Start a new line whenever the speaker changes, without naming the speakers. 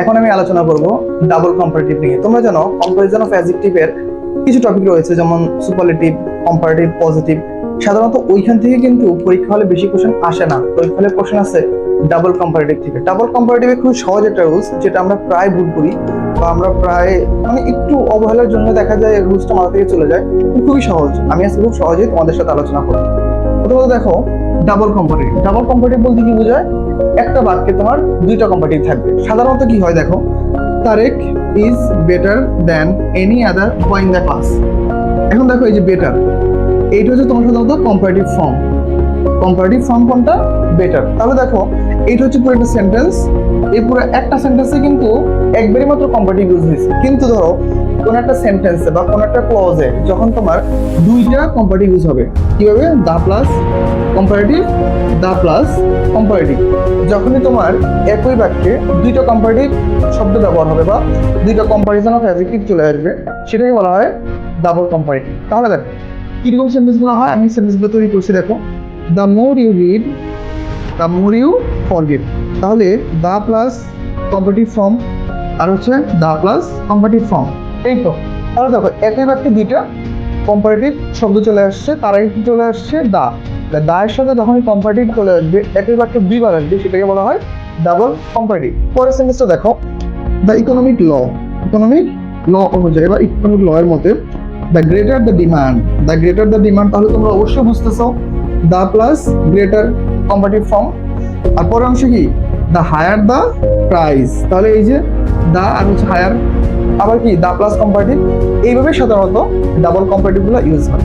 এখন আমি আলোচনা করব ডাবল কম্পারেটিভ নিয়ে। তোমরা জানো কম্পারিজন অফ অ্যাডজেক্টিভের কিছু টপিক রয়েছে, যেমন সুপারলেটিভ কম্পারেটিভ পজিটিভ সাধারণত ওইখান থেকে কিন্তু পরীক্ষা হলে বেশি কোশ্চেন আসে না। পরীক্ষা হলে কোশ্চেন আসে ডাবল কম্পারেটিভ থেকে। ডাবল কম্পারেটিভে খুব সহজ একটা রুলস যেটা আমরা প্রায় ভুল করি বা আমরা প্রায় মানে একটু অবহেলার জন্য দেখা যায় রুলসটা মাথা থেকে চলে যায়। খুবই সহজ। আমি আজকে খুব সহজেই তোমাদের সাথে আলোচনা করব। প্রথমত দেখো ডাবল ডাবল বলতে কি বোঝায়? একটা তোমার দুইটা থাকবে। সাধারণত কি হয় দেখো, Tarek is better any other in the class এখন দেখো এই যে বেটার এইটা হচ্ছে তোমার সাধারণত কম্পারেটিভ ফর্ম কম্পারেটিভ ফর্ম কোনটা? বেটার তাহলে দেখো, এইটা হচ্ছে পুরো একটা সেন্টেন্স এই পুরো একটা সেন্টেন্সে কিন্তু একবারই মাত্র কম্পারেটিভ ইউজ হয়েছে। কিন্তু ধরো কোন একটা সেন্টেন্সে বা কোন একটা ক্লজে যখন তোমার দুইটা কম্পারেটিভ ইউজ হবে। কীভাবে? The plus comparative the plus comparative যখনই তোমার একই বাক্যে দুইটা কম্পারেটিভ শব্দ ব্যবহার হবে বা দুইটা কম্পারিজন অফ অ্যাডজেক্টিভ চলে আসবে, সেটাকে বলা হয় ডাবল কম্পারেটিভ তাহলে দেখো, কীরকম সেন্টেন্সগুলো হয়? আমি সেন্টেন্সগুলো তৈরি করছি, দেখো। The more you read the more you forget তাহলে দা প্লাস কম্পারেটিভ ফর্ম আর হচ্ছে দা প্লাস কম্পারেটিভ ফর্ম এই তো। তাহলে দেখো, একই বাক্যে দুইটা কম্পারেটিভ শব্দ চলে আসছে, তার আগে চলে আসছে? দা। দা এর সাথে যখনই কম্পারেটিভ চলে আসবে, একই বাক্যে দুইবার আসবে, সেটাকে বলা হয় ডাবল কম্পারেটিভ পরের সেন্টেন্সটা দেখো। The economic law economic law অনুযায়ী বা ইকোনমিক ল এর মতে the greater the demand the greater the demand তাহলে তোমরা অবশ্যই বুঝতেছো the plus greater comparative form আর পরের অংশ কি? দ্য হায়ার দ্য প্রাইস তাহলে এই যে দা আর হচ্ছে হায়ার আবার কি দা প্লাস কম্পারেটিভ এইভাবে সাধারণত ডাবল কম্পারেটিভগুলো ইউজ হয়।